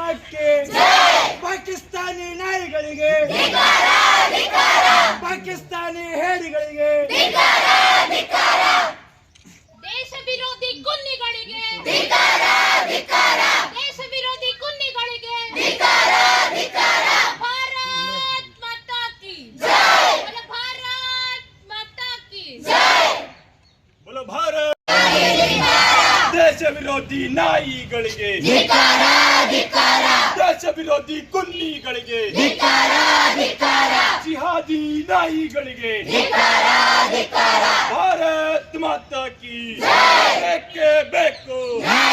ಹೋರಾಟಕ್ಕೆ ಪಾಕಿಸ್ತಾನಿ ನಾಯಿಗಳಿಗೆ ಪಾಕಿಸ್ತಾನಿ ಹೇರಿಗಳಿಗೆ ದೇಶ ವಿರೋಧಿ ಗುಂಡಿಗಳಿಗೆ ವಿರೋಧಿ ನಾಯಿಗಳಿಗೆ. ದೇಶ ವಿರೋಧಿ ಕುನ್ನಿಗಳಿಗೆ. ಜಿಹಾದಿ ನಾಯಿಗಳಿಗೆ. ಭಾರತ್ ಮಾತಾ ಕಿ. ಬೇಕೇ ಬೇಕು? ಬೇಕೇ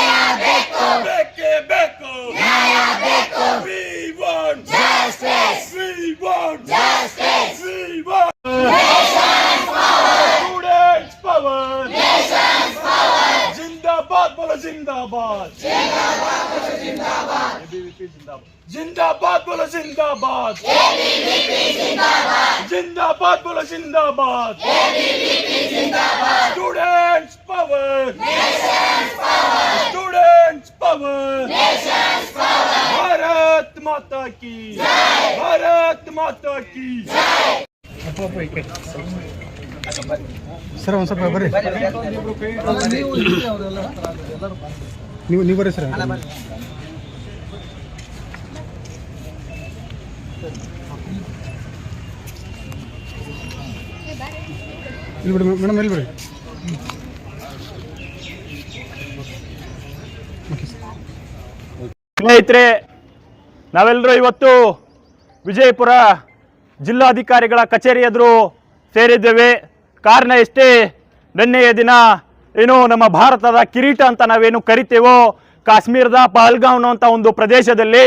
জিন্দাবাদ বলো জিন্দাবাদ জিন্দাবাদ বলো জিন্দাবাদ জিন্দাবাদ বলো জিন্দাবাদ students power students power Bharat মাতা কি ভারত মাতা কি ಸರ್, ಒಂದು ಸ್ವಲ್ಪ ಬರ್ರಿ. ನೀವು ನೀವು ಬರ್ರಿ ಸರ್. ಇಲ್ಲಿ ಬಿಡಿ, ಮೇಡಮ್ ಇಲ್ಲಿ ಬಿಡಿ. ಸ್ನೇಹಿತರೆ, ನಾವೆಲ್ಲರೂ ಇವತ್ತು ವಿಜಯಪುರ ಜಿಲ್ಲಾಧಿಕಾರಿಗಳ ಕಚೇರಿ ಎದುರು ಸೇರಿದ್ದೇವೆ. ಕಾರಣ ಎಷ್ಟೇ ನಿನ್ನೆಯ ದಿನ ಏನು ನಮ್ಮ ಭಾರತದ ಕಿರೀಟ ಅಂತ ನಾವೇನು ಕರಿತೇವೋ, ಕಾಶ್ಮೀರದ ಪಹಲ್ಗಾಂವ್ ಅಂತ ಒಂದು ಪ್ರದೇಶದಲ್ಲಿ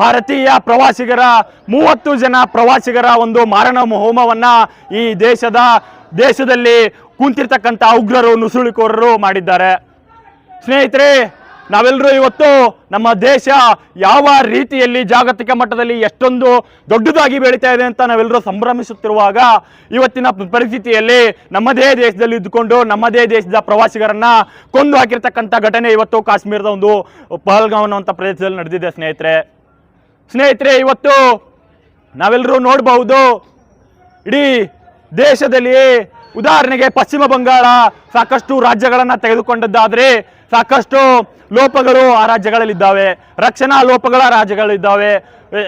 ಭಾರತೀಯ ಪ್ರವಾಸಿಗರ, ಮೂವತ್ತು ಜನ ಪ್ರವಾಸಿಗರ ಒಂದು ಮಾರಣ ಹೋಮವನ್ನ ಈ ದೇಶದ, ದೇಶದಲ್ಲಿ ಕುಂತಿರ್ತಕ್ಕಂಥ ಉಗ್ರರು, ನುಸುಳುಕೋರರು ಮಾಡಿದ್ದಾರೆ. ಸ್ನೇಹಿತರೆ ನಾವೆಲ್ಲರೂ ಇವತ್ತು ನಮ್ಮ ದೇಶ ಯಾವ ರೀತಿಯಲ್ಲಿ ಜಾಗತಿಕ ಮಟ್ಟದಲ್ಲಿ ಎಷ್ಟೊಂದು ದೊಡ್ಡದಾಗಿ ಬೆಳೀತಾ ಇದೆ ಅಂತ ನಾವೆಲ್ಲರೂ ಸಂಭ್ರಮಿಸುತ್ತಿರುವಾಗ ಇವತ್ತಿನ ಪರಿಸ್ಥಿತಿಯಲ್ಲಿ ನಮ್ಮದೇ ದೇಶದಲ್ಲಿ ಇದ್ದುಕೊಂಡು ನಮ್ಮದೇ ದೇಶದ ಪ್ರವಾಸಿಗರನ್ನ ಕೊಂದು ಹಾಕಿರ್ತಕ್ಕಂಥ ಘಟನೆ ಇವತ್ತು ಕಾಶ್ಮೀರದ ಒಂದು ಪಹಲ್ಗಾಂವ್ ಅನ್ನುವಂಥ ಪ್ರದೇಶದಲ್ಲಿ ನಡೆದಿದೆ, ಸ್ನೇಹಿತರೆ. ಸ್ನೇಹಿತರೆ, ಇವತ್ತು ನಾವೆಲ್ಲರೂ ನೋಡಬಹುದು ಇಡೀ ದೇಶದಲ್ಲಿ ಉದಾಹರಣೆಗೆ ಪಶ್ಚಿಮ ಬಂಗಾಳ ಸಾಕಷ್ಟು ರಾಜ್ಯಗಳನ್ನು ತೆಗೆದುಕೊಂಡದ್ದಾದರೆ ಸಾಕಷ್ಟು ಲೋಪಗಳು ಆ ರಾಜ್ಯಗಳಲ್ಲಿದ್ದಾವೆ. ರಕ್ಷಣಾ ಲೋಪಗಳ ರಾಜ್ಯಗಳಿದ್ದಾವೆ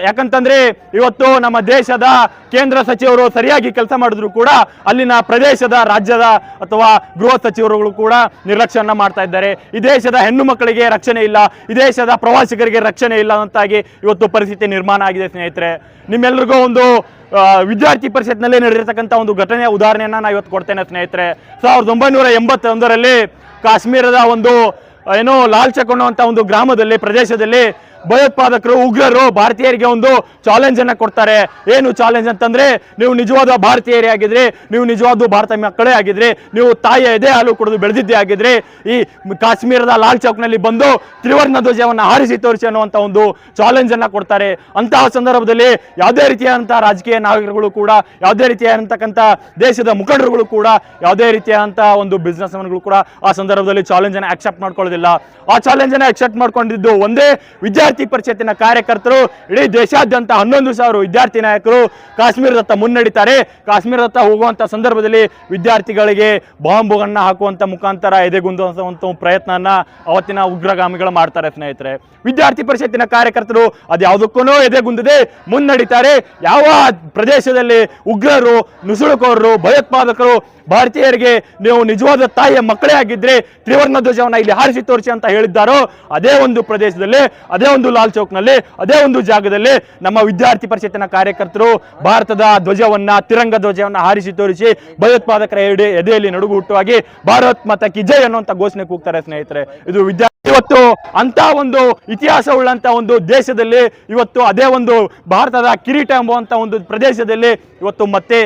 ಯಾಕಂತಂದ್ರೆ ಇವತ್ತು ನಮ್ಮ ದೇಶದ ಕೇಂದ್ರ ಸಚಿವರು ಸರಿಯಾಗಿ ಕೆಲಸ ಮಾಡಿದ್ರು ಕೂಡ ಅಲ್ಲಿನ ಪ್ರದೇಶದ ರಾಜ್ಯದ ಅಥವಾ ಗೃಹ ಸಚಿವರುಗಳು ಕೂಡ ನಿರ್ಲಕ್ಷ್ಯನ ಮಾಡ್ತಾ ಇದ್ದಾರೆ. ಈ ದೇಶದ ಹೆಣ್ಣು ಮಕ್ಕಳಿಗೆ ರಕ್ಷಣೆ ಇಲ್ಲ. ಈ ದೇಶದ ಪ್ರವಾಸಿಗರಿಗೆ ರಕ್ಷಣೆ ಇಲ್ಲ ಅಂತಾಗಿ ಇವತ್ತು ಪರಿಸ್ಥಿತಿ ನಿರ್ಮಾಣ ಆಗಿದೆ ಸ್ನೇಹಿತರೆ. ನಿಮ್ಮೆಲ್ರಿಗೂ ಒಂದು ವಿದ್ಯಾರ್ಥಿ ಪರಿಷತ್ನಲ್ಲಿ ನಡೆದಿರತಕ್ಕಂಥ ಒಂದು ಘಟನೆಯ ಉದಾಹರಣೆಯನ್ನ ನಾ ಇವತ್ತು ಕೊಡ್ತೇನೆ ಸ್ನೇಹಿತರೆ. ಸಾವಿರದ ಒಂಬೈನೂರ ಎಂಬತ್ತೊಂದರಲ್ಲಿ ಕಾಶ್ಮೀರದ ಒಂದು ಏನೋ ಲಾಲ್ ಚಕ್ ಅನ್ನುವಂಥ ಒಂದು ಗ್ರಾಮದಲ್ಲಿ ಪ್ರದೇಶದಲ್ಲಿ ಭಯೋತ್ಪಾದಕರು, ಉಗ್ರರು ಭಾರತೀಯರಿಗೆ ಒಂದು ಚಾಲೆಂಜ್ ಅನ್ನ ಕೊಡ್ತಾರೆ. ಏನು ಚಾಲೆಂಜ್ ಅಂತಂದ್ರೆ, ನೀವು ನಿಜವಾದ ಭಾರತೀಯರೇ ಆಗಿದ್ರೆ, ನೀವು ನಿಜವಾದ ಭಾರತ ಮಕ್ಕಳೇ ಆಗಿದ್ರೆ, ನೀವು ತಾಯಿಯ ಎದೆ ಹಾಲು ಕುಡಿದು ಬೆಳೆದಿದ್ದೇ ಆಗಿದ್ರೆ, ಈ ಕಾಶ್ಮೀರದ ಲಾಲ್ ಚೌಕ್ನಲ್ಲಿ ಬಂದು ತ್ರಿವರ್ಣ ಧ್ವಜವನ್ನು ಹಾರಿಸಿ ತೋರಿಸಿ ಅನ್ನುವಂಥ ಒಂದು ಚಾಲೆಂಜ್ ಅನ್ನ ಕೊಡ್ತಾರೆ. ಅಂತಹ ಸಂದರ್ಭದಲ್ಲಿ ಯಾವುದೇ ರೀತಿಯಾದಂತಹ ರಾಜಕೀಯ ನಾಯಕರುಗಳು ಕೂಡ, ಯಾವುದೇ ರೀತಿಯಾದಂತಕ್ಕಂಥ ದೇಶದ ಮುಖಂಡರುಗಳು ಕೂಡ, ಯಾವುದೇ ರೀತಿಯಾದಂತಹ ಒಂದು ಬಿಸ್ನೆಸ್ ಮ್ಯಾನ್ಗಳು ಕೂಡ ಆ ಸಂದರ್ಭದಲ್ಲಿ ಚಾಲೆಂಜ್ ಅನ್ನ ಅಕ್ಸೆಪ್ಟ್ ಮಾಡ್ಕೊಳ್ಳೋದಿಲ್ಲ. ಆ ಚಾಲೆಂಜ್ ಅನ್ನ ಅಕ್ಸೆಪ್ಟ್ ಮಾಡ್ಕೊಂಡಿದ್ದು ಒಂದೇ ವಿದ್ಯಾರ್ಥಿ ಪರಿಷತ್ತಿನ ಕಾರ್ಯಕರ್ತರು, ಇಡೀ ದೇಶಾದ್ಯಂತ ಹನ್ನೊಂದು ಸಾವಿರ ವಿದ್ಯಾರ್ಥಿ ನಾಯಕರು ಕಾಶ್ಮೀರದತ್ತ ಮುನ್ನಡೀತಾರೆ. ಕಾಶ್ಮೀರದತ್ತ ಹೋಗುವಂತ ಸಂದರ್ಭದಲ್ಲಿ ವಿದ್ಯಾರ್ಥಿಗಳಿಗೆ ಬಾಂಬುಗಳನ್ನ ಹಾಕುವಂತ ಮುಖಾಂತರ ಎದೆಗುಂದುವಂತ ಪ್ರಯತ್ನನ ಅವತ್ತಿನ ಉಗ್ರಗಾಮಿಗಳು ಮಾಡ್ತಾರೆ ಸ್ನೇಹಿತರೆ. ವಿದ್ಯಾರ್ಥಿ ಪರಿಷತ್ತಿನ ಕಾರ್ಯಕರ್ತರು ಅದು ಯಾವುದಕ್ಕೂ ಎದೆಗುಂದದೆ ಮುನ್ನಡೀತಾರೆ. ಯಾವ ಪ್ರದೇಶದಲ್ಲಿ ಉಗ್ರರು, ನುಸುಳುಕೋರರು, ಭಯೋತ್ಪಾದಕರು ಭಾರತೀಯರಿಗೆ ನೀವು ನಿಜವಾದ ತಾಯಿಯ ಮಕ್ಕಳೇ ಆಗಿದ್ರೆ ತ್ರಿವರ್ಣ ಧ್ವಜವನ್ನ ಇಲ್ಲಿ ಹಾರಿಸಿ ತೋರಿಸಿ ಅಂತ ಹೇಳಿದ್ದಾರೋ, ಅದೇ ಒಂದು ಪ್ರದೇಶದಲ್ಲಿ, ಅದೇ ಒಂದು ಲಾಲ್ ಚೌಕ್ನಲ್ಲಿ, ಅದೇ ಒಂದು ಜಾಗದಲ್ಲಿ ನಮ್ಮ ವಿದ್ಯಾರ್ಥಿ ಪರಿಷತ್ತಿನ ಕಾರ್ಯಕರ್ತರು ಭಾರತದ ಧ್ವಜವನ್ನ, ತಿರಂಗ ಧ್ವಜವನ್ನ ಹಾರಿಸಿ ತೋರಿಸಿ ಭಯೋತ್ಪಾದಕರ ಎದೆಯಲ್ಲಿ ನಡುಗು ಹುಟ್ಟುವಾಗಿ ಭಾರತ್ ಮತ ಕಿ ಜೈ ಅನ್ನುವಂಥ ಘೋಷಣೆ ಕೂಗ್ತಾರೆ ಸ್ನೇಹಿತರೆ. ಇದು ವಿದ್ಯಾರ್ಥಿ ಇವತ್ತು ಅಂತ ಒಂದು ಇತಿಹಾಸ ಉಳ್ಳಂತ ಒಂದು ದೇಶದಲ್ಲಿ, ಇವತ್ತು ಅದೇ ಒಂದು ಭಾರತದ ಕಿರೀಟ ಎಂಬುವಂತ ಒಂದು ಪ್ರದೇಶದಲ್ಲಿ ಇವತ್ತು ಮತ್ತೆ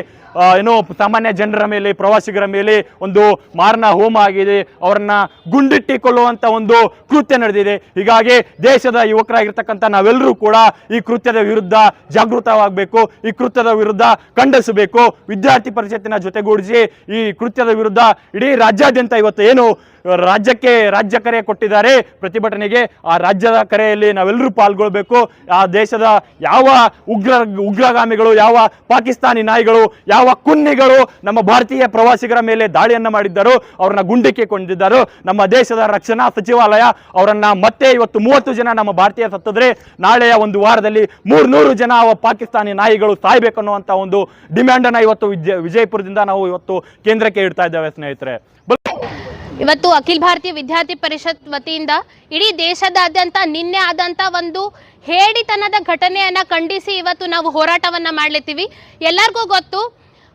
ಏನೋ ಸಾಮಾನ್ಯ ಜನರ ಮೇಲೆ, ಪ್ರವಾಸಿಗರ ಮೇಲೆ ಒಂದು ಮಾರಣ ಹೋಮ ಆಗಿದೆ. ಅವರನ್ನ ಗುಂಡಿಟ್ಟಿಕೊಳ್ಳುವಂತ ಒಂದು ಕೃತ್ಯ ನಡೆದಿದೆ. ಹೀಗಾಗಿ ದೇಶದ ಯುವಕರಾಗಿರ್ತಕ್ಕಂಥ ನಾವೆಲ್ಲರೂ ಕೂಡ ಈ ಕೃತ್ಯದ ವಿರುದ್ಧ ಜಾಗೃತವಾಗಬೇಕು, ಈ ಕೃತ್ಯದ ವಿರುದ್ಧ ಖಂಡಿಸಬೇಕು. ವಿದ್ಯಾರ್ಥಿ ಪರಿಷತ್ತಿನ ಜೊತೆಗೂಡಿಸಿ ಈ ಕೃತ್ಯದ ವಿರುದ್ಧ ಇಡೀ ರಾಜ್ಯಾದ್ಯಂತ ಇವತ್ತು ಏನು ರಾಜ್ಯಕ್ಕೆ ರಾಜ್ಯ ಕರೆ ಕೊಟ್ಟಿದ್ದಾರೆ ಪ್ರತಿಭಟನೆಗೆ, ಆ ರಾಜ್ಯದ ಕರೆಯಲ್ಲಿ ನಾವೆಲ್ಲರೂ ಪಾಲ್ಗೊಳ್ಬೇಕು. ಆ ದೇಶದ ಯಾವ ಉಗ್ರ, ಉಗ್ರಗಾಮಿಗಳು, ಯಾವ ಪಾಕಿಸ್ತಾನಿ ನಾಯಿಗಳು, ಯಾವ ಕುನ್ನಿಗಳು ನಮ್ಮ ಭಾರತೀಯ ಪ್ರವಾಸಿಗರ ಮೇಲೆ ದಾಳಿಯನ್ನ ಮಾಡಿದ್ದರು, ಅವ್ರನ್ನ ಗುಂಡಿಕ್ಕೆ ಕೊಂಡಿದ್ದರು. ನಮ್ಮ ದೇಶದ ರಕ್ಷಣಾ ಸಚಿವಾಲಯ ಅವರನ್ನ ಮತ್ತೆ ಇವತ್ತು ಮೂವತ್ತು ಜನ ನಮ್ಮ ಭಾರತೀಯ ಸತ್ತದ್ರೆ ನಾಳೆಯ ಒಂದು ವಾರದಲ್ಲಿ ಮೂರ್ನೂರು ಜನ ಪಾಕಿಸ್ತಾನಿ ನಾಯಿಗಳು ಸಾಯ್ಬೇಕು ಅನ್ನುವಂತ ಒಂದು ಡಿಮ್ಯಾಂಡ್ ಅನ್ನ ಇವತ್ತು ವಿಜಯ, ವಿಜಯಪುರದಿಂದ ನಾವು ಇವತ್ತು ಕೇಂದ್ರಕ್ಕೆ ಇಡ್ತಾ ಇದ್ದೇವೆ ಸ್ನೇಹಿತರೆ. ಇವತ್ತು ಅಖಿಲ ಭಾರತೀಯ ವಿದ್ಯಾರ್ಥಿ ಪರಿಷತ್ ವತಿಯಿಂದ ಇಡೀ ದೇಶದಾದ್ಯಂತ ನಿನ್ನೆ ಆದಂತ ಒಂದು ಹೇಡಿತನದ ಘಟನೆಯನ್ನ ಖಂಡಿಸಿ ಇವತ್ತು ನಾವು ಹೋರಾಟವನ್ನ ಮಾಡ್ಲಿತ್ತೀವಿ. ಎಲ್ಲರಿಗೂ ಗೊತ್ತು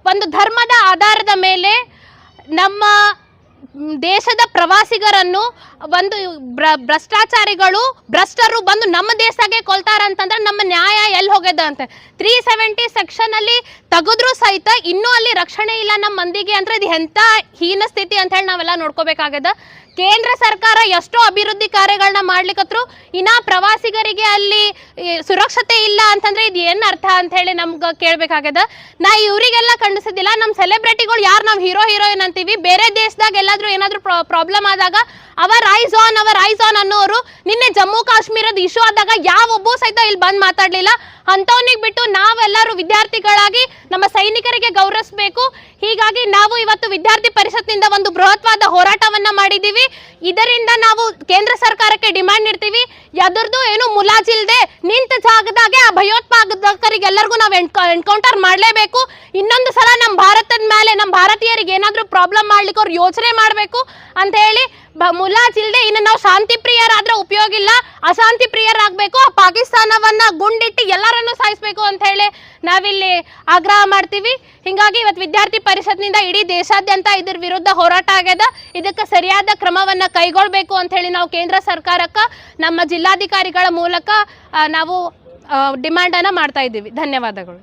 ಒಂದು ಧರ್ಮದ ಆಧಾರದ ಮೇಲೆ ನಮ್ಮ ದೇಶದ ಪ್ರವಾಸಿಗರನ್ನು ಒಂದು ಭ್ರ- ಭ್ರಷ್ಟಾಚಾರಿಗಳು, ಭ್ರಷ್ಟರು ಬಂದು ನಮ್ಮ ದೇಶಕ್ಕೆ ಕೊಲ್ತಾರ ಅಂತಂದ್ರೆ ನಮ್ಮ ನ್ಯಾಯ ಎಲ್ಲಿ ಹೋಗ್ಯದ ಅಂತ. ತ್ರೀ ಸೆವೆಂಟಿ ಸೆಕ್ಷನ್ ಅಲ್ಲಿ ತೆಗೆದ್ರೂ ಸಹಿತ ಇನ್ನೂ ಅಲ್ಲಿ ರಕ್ಷಣೆ ಇಲ್ಲ ನಮ್ಮ ಮಂದಿಗೆ ಅಂದ್ರೆ ಇದು ಎಂಥ ಹೀನ ಸ್ಥಿತಿ ಅಂತ ಹೇಳಿ ನಾವೆಲ್ಲ ನೋಡ್ಕೋಬೇಕಾಗ್ಯದ. ಕೇಂದ್ರ ಸರ್ಕಾರ ಎಷ್ಟೋ ಅಭಿವೃದ್ಧಿ ಕಾರ್ಯಗಳನ್ನ ಮಾಡ್ಲಿಕ್ಕತ್ರು ಇನ್ನ ಪ್ರವಾಸಿಗರಿಗೆ ಅಲ್ಲಿ ಸುರಕ್ಷತೆ ಇಲ್ಲ ಅಂತಂದ್ರೆ ಇದು ಏನ್ ಅರ್ಥ ಅಂತ ಹೇಳಿ ನಮ್ಗೆ ಕೇಳ್ಬೇಕಾಗ್ಯದ. ನಾ ಇವರಿಗೆಲ್ಲ ಖಂಡಿಸಿದ್ದಿಲ್ಲ ನಮ್ಮ ಸೆಲೆಬ್ರಿಟಿಗಳು ಯಾರು, ನಾವು ಹೀರೋ ಹೀರೋಯಿನ್ ಅಂತೀವಿ. ಬೇರೆ ದೇಶದಾಗ ಎಲ್ಲಾದ್ರೂ ಏನಾದ್ರೂ ಪ್ರಾಬ್ಲಮ್ ಆದಾಗ, our eyes on our eyes on ಅನ್ನೋರು, ನಿನ್ನೆ ಜಮ್ಮು ಕಾಶ್ಮೀರದ ಇಶ್ಯೂ ಆದಾಗ ಯಾವ ಒಬ್ಬೂ ಸಹಿತ ಇಲ್ಲಿ ಬಂದ್ ಮಾತಾಡ್ಲಿಲ್ಲ. ಅಂತವನಿಗೆ ಬಿಟ್ಟು ನಾವೆಲ್ಲರೂ ವಿದ್ಯಾರ್ಥಿಗಳಾಗಿ ನಮ್ಮ ಸೈನಿಕರಿಗೆ ಗೌರವಿಸಬೇಕು. ಹೀಗಾಗಿ ನಾವು ಇವತ್ತು ವಿದ್ಯಾರ್ಥಿ ಪರಿಷತ್ನಿಂದ ಒಂದು ಬೃಹತ್ವಾದ ಹೋರಾಟವನ್ನ ಮಾಡಿದ್ದೀವಿ. ಇದರಿಂದ ನಾವು ಕೇಂದ್ರ ಸರ್ಕಾರಕ್ಕೆ ಡಿಮ್ಯಾಂಡ್ ಇರ್ತೀವಿ ಎದುರ್ದು ಏನು ಮುಲಾಜಿಲ್ದೆ ನಿಂತ ಜಾಗದಾಗೆ ಆ ಭಯೋತ್ಪಾದಕರಿಗೆಲ್ಲರಿಗೂ ನಾವು ಎನ್ಕೌಂಟರ್ ಮಾಡಲೇಬೇಕು. ಇನ್ನೊಂದು ಸಲ ನಮ್ಮ ಭಾರತದ ಮೇಲೆ ನಮ್ಮ ಭಾರತೀಯರಿಗೆ ಏನಾದರೂ ಪ್ರಾಬ್ಲಮ್ ಮಾಡ್ಲಿಕ್ಕೆ ಅವ್ರು ಯೋಚನೆ ಮಾಡಬೇಕು ಅಂತ ಹೇಳಿ ಮುಲಾಜಿಲ್ದೆ ಇನ್ನು ನಾವು ಶಾಂತಿ ಪ್ರಿಯರಾದ್ರೆ ಉಪಯೋಗ ಇಲ್ಲ ಅಶಾಂತಿ ಪ್ರಿಯರಾಗಬೇಕು ಆ ಪಾಕಿಸ್ತಾನವನ್ನ ಗುಂಡಿಟ್ಟು ಎಲ್ಲರನ್ನೂ ಸಾಯಿಸಬೇಕು ಅಂತ ಹೇಳಿ ನಾವಿಲ್ಲಿ ಆಗ್ರಹ ಮಾಡ್ತೀವಿ. ಹಿಂಗಾಗಿ ಇವತ್ತು ವಿದ್ಯಾರ್ಥಿ ಪರಿಷತ್ನಿಂದ ಇಡೀ ದೇಶಾದ್ಯಂತ ಇದ್ರ ವಿರುದ್ಧ ಹೋರಾಟ ಆಗ್ಯದ. ಇದಕ್ಕೆ ಸರಿಯಾದ ಕ್ರಮವನ್ನ ಕೈಗೊಳ್ಬೇಕು ಅಂತ ಹೇಳಿ ನಾವು ಕೇಂದ್ರ ಸರ್ಕಾರಕ್ಕೆ, ನಮ್ಮ ಜಿಲ್ಲಾಧಿಕಾರಿಗಳ ಮೂಲಕ ನಾವು ನಾವು ಡಿಮ್ಯಾಂಡನ್ನು ಮಾಡ್ತಾ ಇದ್ದೀವಿ. ಧನ್ಯವಾದಗಳು.